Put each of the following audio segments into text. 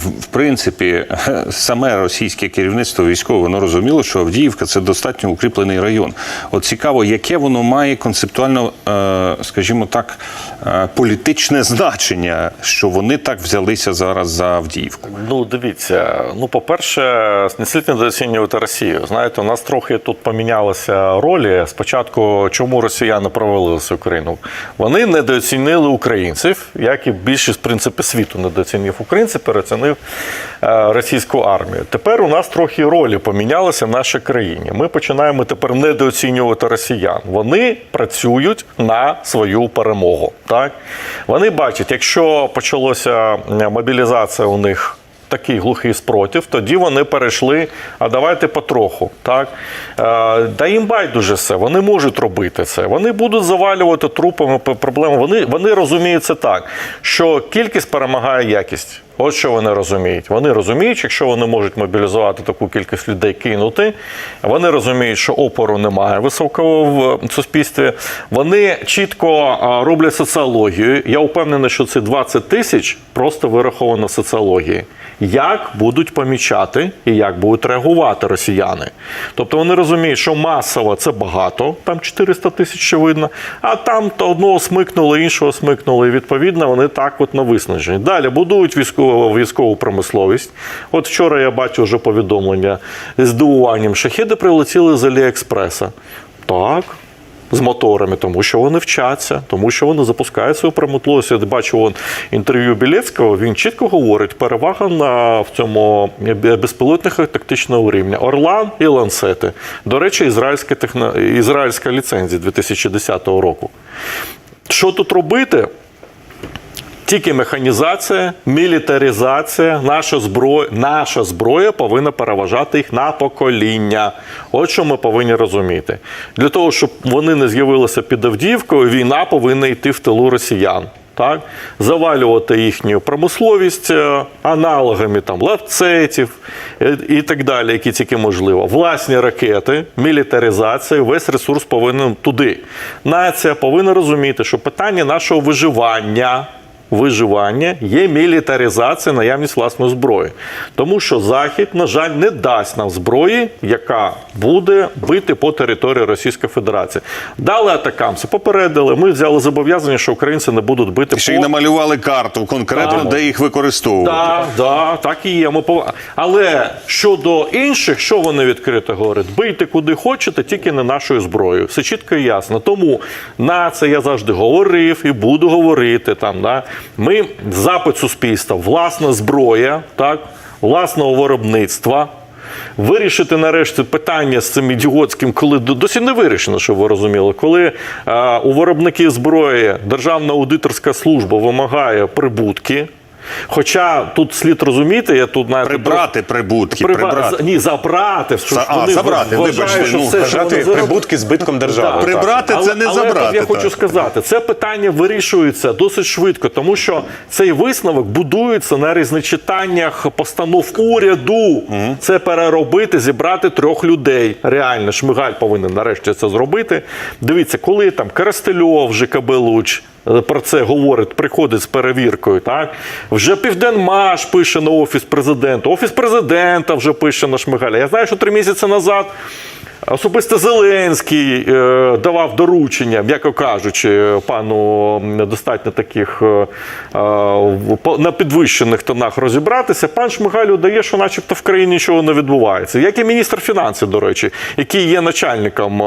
В принципі, саме російське керівництво військове воно розуміло, що Авдіївка це достатньо укріплений район. От цікаво, яке воно має концептуально, е, скажімо так, е, політичне значення, що вони так взялися зараз за Авдіївку. Ну, дивіться. Ну, по-перше, не слід недооцінювати Росію. Знаєте, у нас трохи тут помінялися ролі. Спочатку, чому росіяни провалилися Україну? Вони недооцінили українців, як і більшість в принципі світу недооцінив українців, переоцінив е, російську армію. Тепер у нас трохи ролі помінялися в нашій країні. Ми починаємо тепер недооцінювати росіян. Вони працюють на свою перемогу. Так вони бачать, якщо почалося е, мобілізація у них. Такий глухий спротив, тоді вони перейшли. А давайте потроху. Так е, да їм байдуже все. Вони можуть робити це. Вони будуть завалювати трупами проблеми. Вони, вони розуміють це так, що кількість перемагає якість. От що вони розуміють. Вони розуміють, якщо вони можуть мобілізувати таку кількість людей, кинути. Вони розуміють, що опору немає високого в суспільстві. Вони чітко роблять соціологію. Я впевнений, що ці 20 тисяч просто вираховано соціології. Як будуть помічати і як будуть реагувати росіяни? Тобто вони розуміють, що масово це багато, там 400 тисяч видно, а там то одного смикнули, іншого смикнули. І відповідно вони так от на виснажені. Далі будують військову військову промисловість. От вчора я бачив вже повідомлення з здивуванням. Шахіди прилетіли з Аліекспреса. Так. З моторами, тому що вони вчаться, тому що вони запускають свою промисловість. Я бачу вон, інтерв'ю Білецького, він чітко говорить, перевага на в цьому безпілотних тактичного рівня. Орлан і ланцети. До речі, ізраїльська, техно... ізраїльська ліцензія 2010 року. Що тут робити? Тільки механізація, мілітаризація, наша зброя, наша зброя повинна переважати їх на покоління. От що ми повинні розуміти. Для того, щоб вони не з'явилися під Авдіївкою, війна повинна йти в тилу росіян. Так? Завалювати їхню промисловість е, аналогами там, лавцетів е, і так далі, які тільки можливо. Власні ракети, мілітаризація, весь ресурс повинен туди. Нація повинна розуміти, що питання нашого виживання виживання є мілітаризація, наявність власної зброї. Тому що Захід, на жаль, не дасть нам зброї, яка буде бити по території Російської Федерації. Дали атакамси, попередили. Ми взяли зобов'язання, що українці не будуть бити Ще й по намалювали карту конкретно, Так. де їх використовувати. так, да, так і є. Ми пов... Але щодо інших, що вони відкрито говорять? Бийте куди хочете, тільки не нашою зброєю. Все чітко і ясно. Тому на це я завжди говорив і буду говорити. Там, да. Ми запит суспільства, власна зброя, так, власного виробництва. Вирішити нарешті питання з цим ідіотським, коли досі не вирішено, щоб ви розуміли, коли е, у виробників зброї Державна аудиторська служба вимагає прибутки. Хоча тут слід розуміти, я тут навіть Прибрати прибутки, прибрати. Ні, забрати. Що За- ж а, вони забрати, вважають, що ну, все, що вони прибутки збитком держави. Так. Прибрати це не але, забрати. Але я хочу сказати, це питання вирішується досить швидко, тому що цей висновок будується на різночитаннях постанов уряду. Це переробити, зібрати трьох людей. Реально, Шмигаль повинен нарешті це зробити. Дивіться, коли там Коростельов, ЖКБ Луч. Е, Про це говорить, приходить з перевіркою. Так вже Південмаш пише на офіс президента, офіс президента вже пише на Шмигаля. Я знаю, що три місяці назад Особисто Зеленський е, давав доручення, м'яко кажучи, пану достатньо таких е, е, на підвищених тонах розібратися. Пан Шмигалю дає, що начебто в країні нічого не відбувається. Як і міністр фінансів, до речі, який є начальником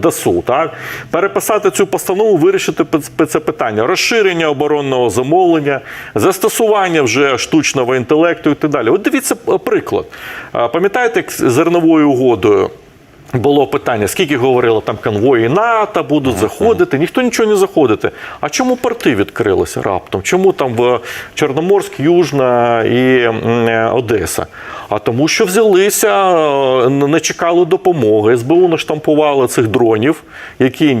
ДАСУ. Так? Переписати цю постанову, вирішити це питання. Розширення оборонного замовлення, застосування вже штучного інтелекту і так далі. От дивіться приклад. Пам'ятаєте, як зерновою угодою? Було питання, скільки говорили там конвої НАТО будуть заходити, ніхто нічого не заходити. А чому порти відкрилися раптом? Чому там в Чорноморськ, Южна і е, Одеса? А тому, що взялися, е, не чекали допомоги. СБУ наштампували цих дронів, які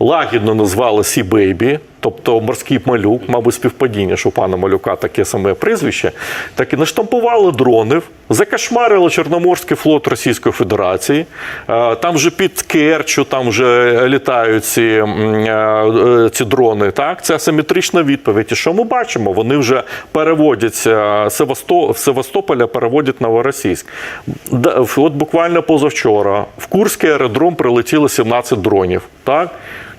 лагідно назвали Сі Бейбі. Тобто морський малюк, мабуть, співпадіння, що у пана малюка таке саме прізвище, так і наштампували дронів, закашмарили Чорноморський флот Російської Федерації. Е, Там вже під Керчу, там вже літають ці, е, е, ці дрони. Так, це асиметрична відповідь. І що ми бачимо? Вони вже переводяться Севасто... Севастополя, переводять Новоросійськ. От буквально позавчора в Курський аеродром прилетіло 17 дронів. Так?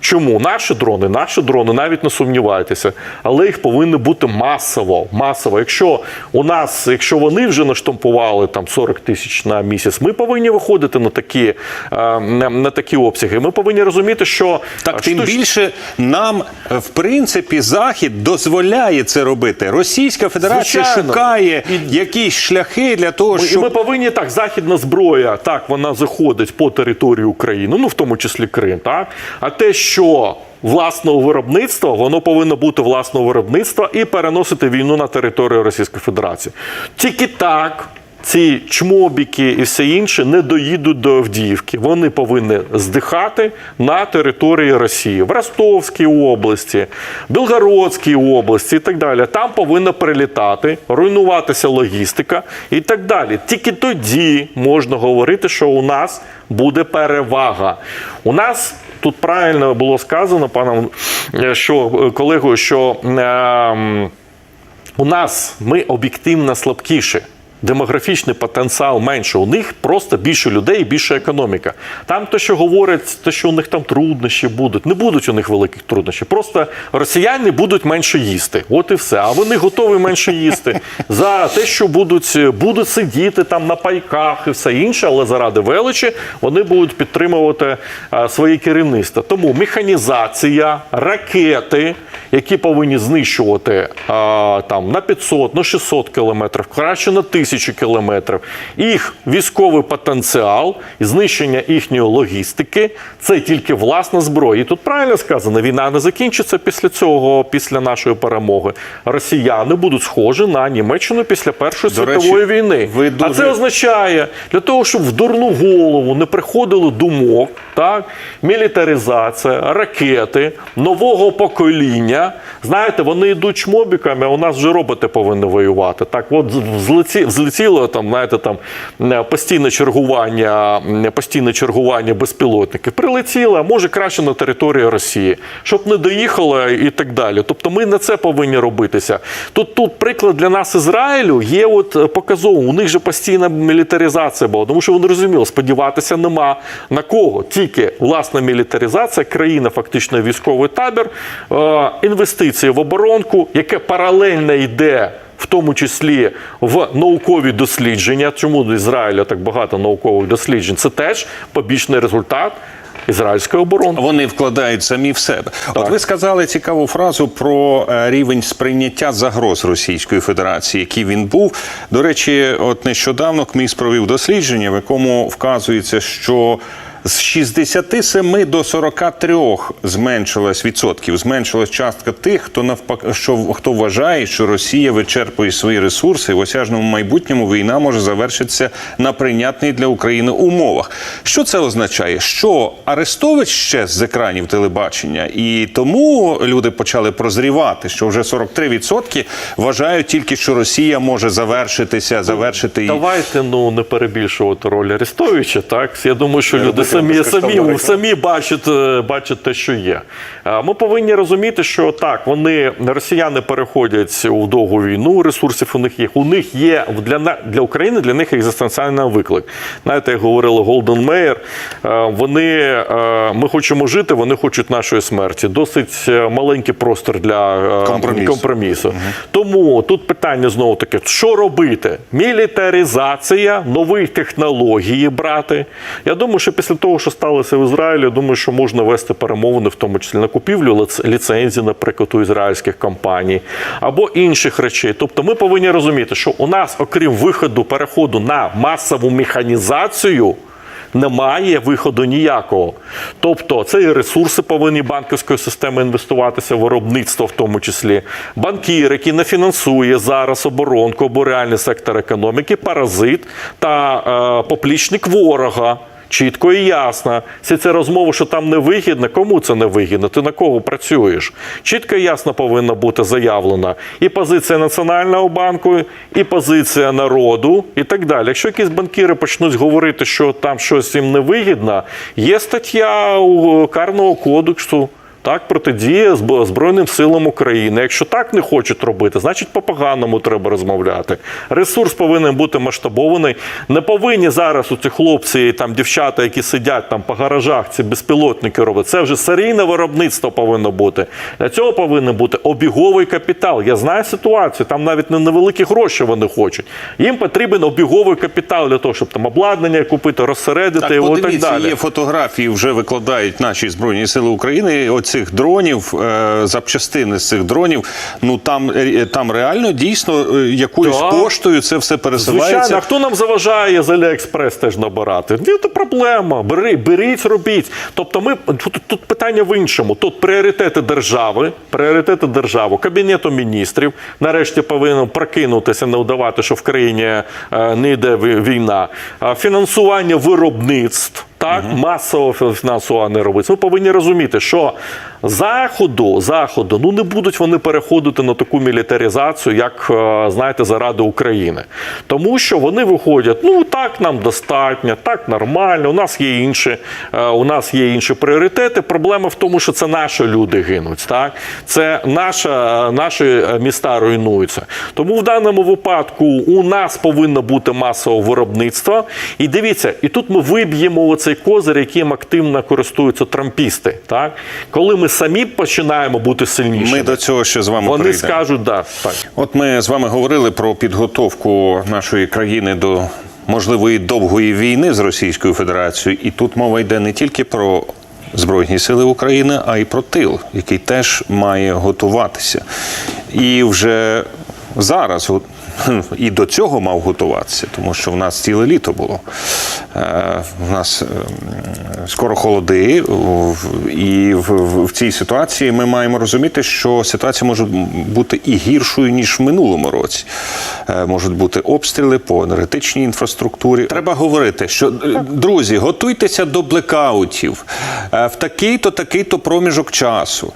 Чому наші дрони, наші дрони, навіть не сумнівайтеся, але їх повинно бути масово. Масово. Якщо у нас, якщо вони вже наштампували там 40 тисяч на місяць, ми повинні виходити на такі, е, на, на такі обсяги. Ми повинні розуміти, що Так, тим штуч- більше нам, е, в принципі, Захід дозволяє це робити. Російська Федерація Звичайно. шукає якісь шляхи для того, Ми, і щоб ми повинні так, західна зброя, так, вона заходить по території України, ну в тому числі Крим, так. А те, що власного виробництва, воно повинно бути власного виробництва і переносити війну на територію Російської Федерації. Тільки так. Ці чмобіки і все інше не доїдуть до Авдіївки. Вони повинні здихати на території Росії в Ростовській області, Білгородській області і так далі. Там повинна прилітати, руйнуватися логістика і так далі. Тільки тоді можна говорити, що у нас буде перевага. У нас тут правильно було сказано паном, е, що е, колегою, що. ем, у нас ми об'єктивно слабкіші. Демографічний потенціал менше. У них просто більше людей більше економіка. Там те, що говорять, те, що у них там труднощі будуть, не будуть у них великих труднощів. Просто росіяни будуть менше їсти. От і все. А вони готові менше їсти за те, що будуть, будуть сидіти там на пайках і все інше, але заради величі вони будуть підтримувати своє керівництво. Тому механізація, ракети, які повинні знищувати а, там на 500, на 600 кілометрів, краще на 1000 кілометрів. Їх військовий потенціал знищення їхньої логістики це тільки власна зброя. І тут правильно сказано, війна не закінчиться після цього, після нашої перемоги. Росіяни будуть схожі на Німеччину після Першої До речі, світової війни. ви А це означає для того, щоб в дурну голову не приходило думок, так мілітаризація, ракети нового покоління. Знаєте, вони йдуть чмобіками, а у нас вже роботи повинні воювати. Так, от взлеті, взлетіло там, знаєте, там е, постійне чергування, постійне чергування безпілотників. Прилетіло, а може краще на територію Росії, щоб не доїхало і так далі. Тобто ми на це повинні робитися. Тут тут приклад для нас Ізраїлю є от е, показовим. У них же постійна мілітаризація була, тому що вони розуміли, сподіватися нема на кого. Тільки власна мілітаризація, країна, фактично військовий табір, е, інвестиції в оборонку, яке паралельно йде. В тому числі в наукові дослідження, чому до Ізраїля так багато наукових досліджень, це теж побічний результат ізраїльської оборони. Вони вкладають самі в себе. От ви сказали цікаву фразу про е, рівень сприйняття загроз Російської Федерації, який він був. До речі, от нещодавно КМІС провів дослідження, в якому вказується, що з 67 до 43 зменшилась відсотків, зменшилась частка тих, хто навпаки, що хто вважає, що Росія вичерпує свої ресурси. В осяжному майбутньому війна може завершитися на прийнятних для України умовах. Що це означає? Що Арестович ще з екранів телебачення, і тому люди почали прозрівати, що вже 43% вважають тільки, що Росія може завершитися, завершити її. Давайте ну не перебільшувати роль Арестовича. Так я думаю, що люди робити самі самі, самі бачать, е, бачать те, що є. Ми повинні розуміти, що так, вони росіяни переходять у довгу війну. Ресурсів у них є. У них є для для України для них екзистенціальний виклик. Знаєте, як говорили Голден Мейер, е, вони е, ми хочемо жити, вони хочуть нашої смерті. Досить маленький простір для Компромісу. компромісу. Тому тут питання знову таке: що робити? Мілітаризація, нові технології брати. Я думаю, що після того, що сталося в Ізраїлі, я думаю, що можна вести перемовини, в тому числі на купівлю ліцензій, наприклад, у ізраїльських компаній або інших речей. Тобто, ми повинні розуміти, що у нас, окрім виходу переходу на масову механізацію. Немає виходу ніякого. Тобто це і ресурси повинні банківської системи інвестуватися в виробництво, в тому числі банкір, який не фінансує зараз оборонку або реальний сектор економіки, паразит та е, поплічник ворога. Чітко і ясно. Всі це розмови, що там не вигідно, кому це не вигідно? Ти на кого працюєш? Чітко і ясно повинна бути заявлена і позиція Національного банку, і позиція народу, і так далі. Якщо якісь банкіри почнуть говорити, що там щось їм не вигідно, є стаття у Карного кодексу. Так, протидія Збройним силам України. Якщо так не хочуть робити, значить по-поганому треба розмовляти. Ресурс повинен бути масштабований. Не повинні зараз у ці хлопці там дівчата, які сидять там по гаражах, ці безпілотники роблять. Це вже серійне виробництво повинно бути. Для цього повинен бути обіговий капітал. Я знаю ситуацію. Там навіть не невеликі гроші вони хочуть. Їм потрібен обіговий капітал для того, щоб там обладнання купити, розсередити Так, його і так далі. є фотографії, вже викладають наші Збройні Сили України. Оцих дронів, е, запчастини з цих дронів. Ну там, е, там реально дійсно е, якоюсь Так. поштою це все пересилається. Звичайно, а хто нам заважає з Аліекспрес теж набирати? Ні, то проблема. Бери, беріть, робіть. Тобто, ми тут, тут питання в іншому. Тут пріоритети держави, пріоритети держави, кабінету міністрів. Нарешті повинен прокинутися, не вдавати, що в країні не йде війна. Фінансування виробництв. Так, масово фінансова фінансування робиться. Ми повинні розуміти, що заходу, заходу, ну не будуть вони переходити на таку мілітаризацію, як е, знаєте, заради України. Тому що вони виходять, ну так нам достатньо, так нормально. У нас є інші, е, у нас є інші пріоритети. Проблема в тому, що це наші люди гинуть. Так, це наша, наші е, міста руйнуються. Тому в даному випадку у нас повинно бути масове виробництво. І дивіться, і тут ми виб'ємо оцей козир, яким активно користуються трампісти. Так, коли ми самі починаємо бути сильнішими, Ми до цього ще з вами вони прийдемо. скажуть, да, так. От ми з вами говорили про підготовку нашої країни до можливої довгої війни з Російською Федерацією, і тут мова йде не тільки про Збройні сили України, а й про тил, який теж має готуватися. І вже зараз і до цього мав готуватися, тому що в нас ціле літо було. Е, В нас е, скоро холоди, і в, цій ситуації ми маємо розуміти, що ситуація може бути і гіршою, ніж в минулому році. Е, Можуть бути обстріли по енергетичній інфраструктурі. Треба говорити, що е, друзі, готуйтеся до блекаутів Е, в такий-то, такий-то проміжок часу.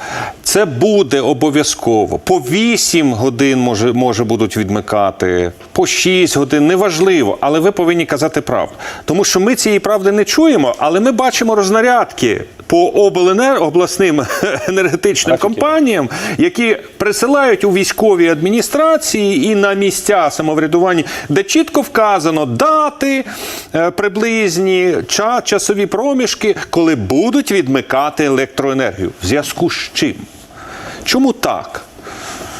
Це буде обов'язково. По 8 годин може, може будуть відмикати, по 6 годин, неважливо, але ви повинні казати правду. Тому що ми цієї правди не чуємо, але ми бачимо рознарядки по обленер обласним енергетичним компаніям, які присилають у військові адміністрації і на місця самоврядування, де чітко вказано дати е, приблизні часові проміжки, коли будуть відмикати електроенергію. В зв'язку з чим? Чому так?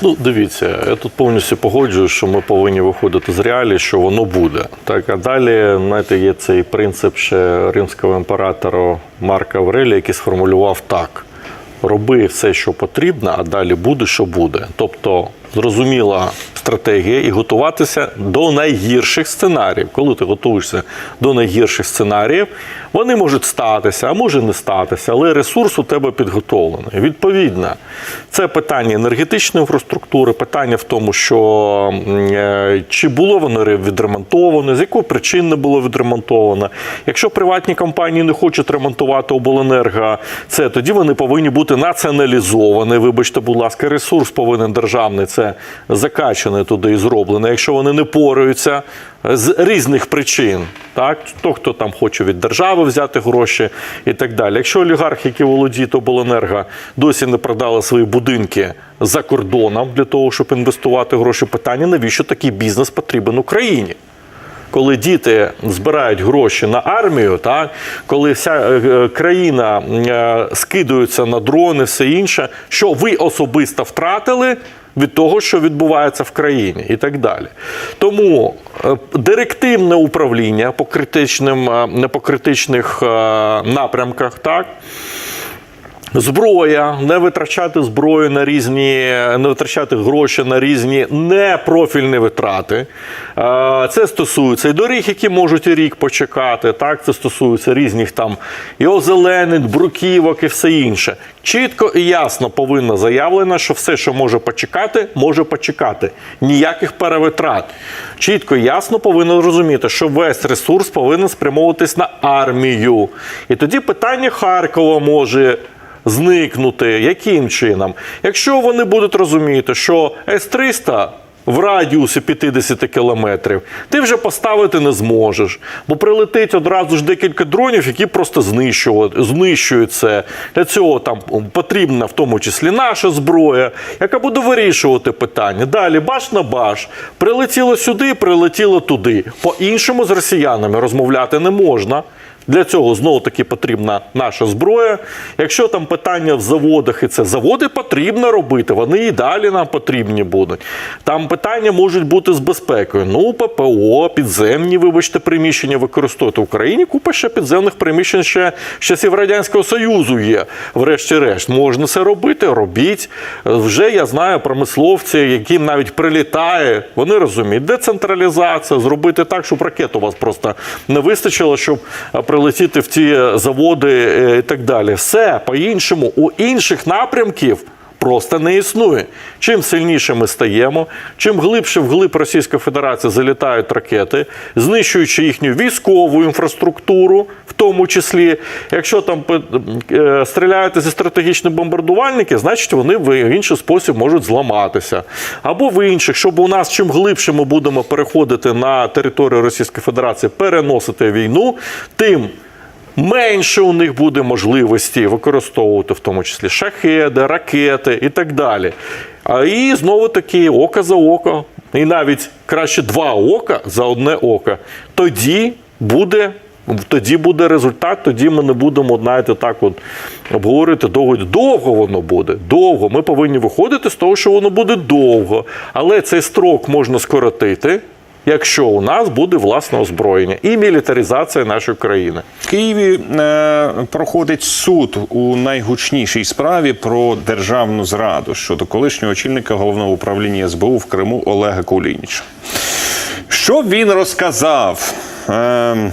Ну, дивіться, я тут повністю погоджуюсь, що ми повинні виходити з реалії, що воно буде. Так, а далі, знаєте, є цей принцип ще римського імператора Марка Аврелія, який сформулював так: роби все, що потрібно, а далі буде, що буде. Тобто, зрозуміла стратегія і готуватися до найгірших сценаріїв. Коли ти готуєшся до найгірших сценаріїв, вони можуть статися, а може не статися, але ресурс у тебе підготовлений. Відповідно, це питання енергетичної інфраструктури, питання в тому, що е, чи було воно ре- відремонтовано, з якої причин не було відремонтовано. Якщо приватні компанії не хочуть ремонтувати обленерго, це тоді вони повинні бути націоналізовані. Вибачте, будь ласка, ресурс повинен державний це закачаний туди і зроблено. Якщо вони не пораються з різних причин, так то хто там хоче від держави взяти гроші і так далі. Якщо олігархи, які володіють обленерго, досі не продали свої будинки за кордоном для того, щоб інвестувати гроші, питання навіщо такий бізнес потрібен Україні? Коли діти збирають гроші на армію, так коли вся е, е, країна е, скидується на дрони, все інше, що ви особисто втратили від того, що відбувається в країні, і так далі. Тому е, директивне управління по критичним, е, по критичних е, напрямках, так Зброя, не витрачати зброю на різні, не витрачати гроші на різні непрофільні витрати. Це стосується і доріг, які можуть і рік почекати. Так, це стосується різних там і озеленень, бруківок і все інше. Чітко і ясно повинно заявлено, що все, що може почекати, може почекати. Ніяких перевитрат. Чітко і ясно повинно розуміти, що весь ресурс повинен спрямовуватись на армію. І тоді питання Харкова може зникнути. Яким чином? Якщо вони будуть розуміти, що С-300 в радіусі 50 кілометрів ти вже поставити не зможеш, бо прилетить одразу ж декілька дронів, які просто знищують, це. Для цього там потрібна в тому числі наша зброя, яка буде вирішувати питання. Далі баш на баш. Прилетіло сюди, прилетіло туди. По-іншому з росіянами розмовляти не можна. Для цього знову таки потрібна наша зброя. Якщо там питання в заводах, і це заводи потрібно робити, вони і далі нам потрібні будуть. Там питання можуть бути з безпекою. Ну, ППО, підземні, вибачте, приміщення використовувати в Україні. Купа ще підземних приміщень ще з часів Радянського Союзу є. Врешті-решт, можна це робити, робіть. Вже я знаю промисловці, яким навіть прилітає, вони розуміють, децентралізація, зробити так, щоб ракет у вас просто не вистачило, щоб прилетіти в ті заводи е, і так далі. Все по-іншому у інших напрямків. Просто не існує. Чим сильніше ми стаємо, чим глибше вглиб Російської Федерації залітають ракети, знищуючи їхню військову інфраструктуру, в тому числі, якщо там е, стріляєте зі стратегічних бомбардувальників, значить вони в інший спосіб можуть зламатися. Або в інших, щоб у нас чим глибше ми будемо переходити на територію Російської Федерації, переносити війну, тим менше у них буде можливості використовувати в тому числі шахеди, ракети і так далі. А і знову таки око за око, і навіть краще два ока за одне око. Тоді буде. Тоді буде результат, тоді ми не будемо знаєте, так от обговорити довго. Довго воно буде. Довго. Ми повинні виходити з того, що воно буде довго. Але цей строк можна скоротити, якщо у нас буде власне озброєння і мілітаризація нашої країни. В Києві е, проходить суд у найгучнішій справі про державну зраду щодо колишнього очільника головного управління СБУ в Криму Олега Кулініча. Що він розказав? Е,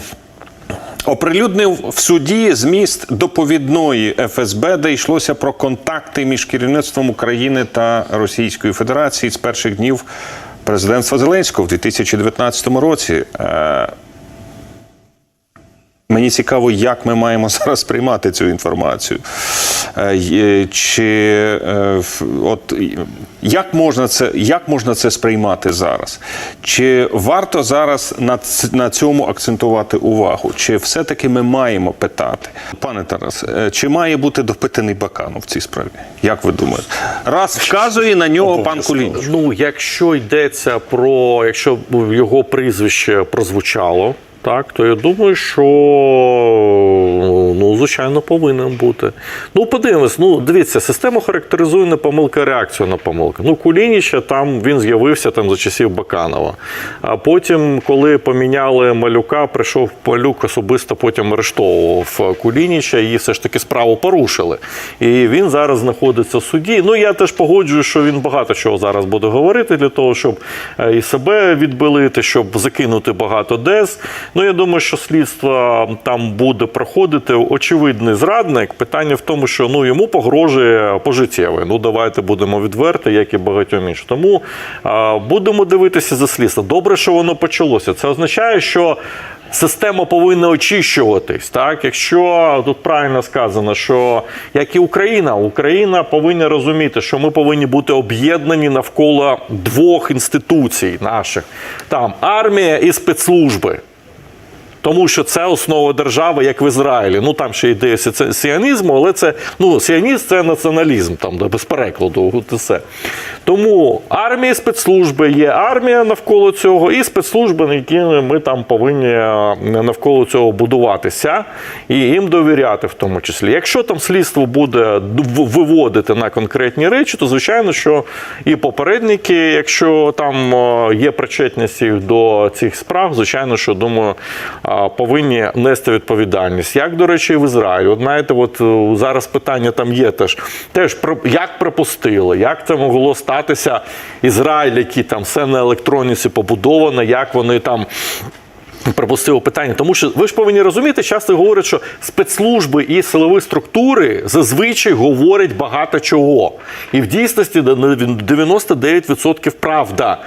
Оприлюднив в суді зміст доповідної ФСБ, де йшлося про контакти між керівництвом України та Російської Федерації з перших днів президентства Зеленського в 2019 році. Мені цікаво, як ми маємо зараз приймати цю інформацію. Е, Чи е, от як можна це, як можна це сприймати зараз? Чи варто зараз на, на цьому акцентувати увагу? Чи все-таки ми маємо питати? Пане Тарас, е, чи має бути допитаний Баканов в цій справі? Як ви думаєте? Раз вказує на нього пан Кулініч. Ну, якщо йдеться про, якщо його прізвище прозвучало, так, то я думаю, що ну, звичайно, повинен бути. Ну, подивимось, ну дивіться, систему характеризує не помилка, реакцію на помилку. Ну, Кулініча там він з'явився там за часів Баканова. А потім, коли поміняли малюка, прийшов малюк особисто потім арештовував Кулініча і все ж таки справу порушили. І він зараз знаходиться в суді. Ну, я теж погоджую, що він багато чого зараз буде говорити для того, щоб е, і себе відбилити, щоб закинути багато дез. Ну, я думаю, що слідство там буде проходити. Очевидний зрадник. Питання в тому, що ну йому погрожує пожиттєве. Ну давайте будемо відверти, як і багатьом іншим. Тому а, будемо дивитися за слідство. Добре, що воно почалося. Це означає, що. Система повинна очищуватись, так якщо тут правильно сказано, що як і Україна, Україна повинна розуміти, що ми повинні бути об'єднані навколо двох інституцій наших: там армія і спецслужби. Тому що це основа держави, як в Ізраїлі. Ну там ще йде сі- сіонізму, але це ну сіонізм це націоналізм, там де без перекладу. Все. Тому армія, і спецслужби є армія навколо цього, і спецслужби, які ми там повинні е, навколо цього будуватися і їм довіряти, в тому числі. Якщо там слідство буде виводити на конкретні речі, то звичайно, що і попередники, якщо там е, є причетність до цих справ, звичайно, що думаю, а, повинні нести відповідальність. Як, до речі, і в Ізраїлі. От знаєте, от е, зараз питання там є теж. Теж як припустили, як це могло статися Ізраїль, який там все на електроніці побудовано, як вони там. Припустило питання, тому що ви ж повинні розуміти, часто говорять, що спецслужби і силові структури зазвичай говорять багато чого. І в дійсності 99% правда.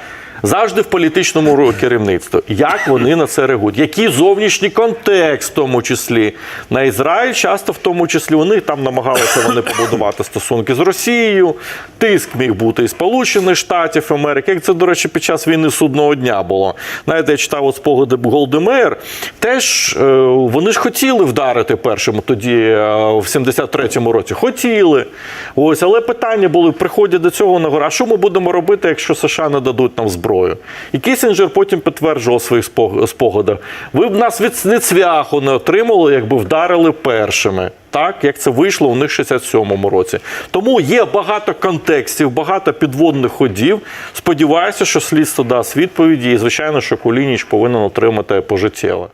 Завжди в політичному керівництві. Як вони на це реагують? Який зовнішній контекст, в тому числі на Ізраїль, часто в тому числі вони там намагалися вони побудувати стосунки з Росією. Тиск міг бути і Сполучених Штатів Америки. Як це, до речі, під час війни судного дня було. Знаєте, я читав от спогади Голдемейр. Теж е, вони ж хотіли вдарити першим тоді е, в 73-му році. Хотіли. Ось, але питання були: приходять до цього на гора. Що ми будемо робити, якщо США не дадуть нам зброю? І Кісінджер потім підтверджував своїх спог- спогадах. Ви б нас від цвяху не отримали, якби вдарили першими. Так, як це вийшло у них в 67-му році. Тому є багато контекстів, багато підводних ходів. Сподіваюся, що слідство дасть відповіді, і звичайно, що Кулініч повинен отримати пожиттєве.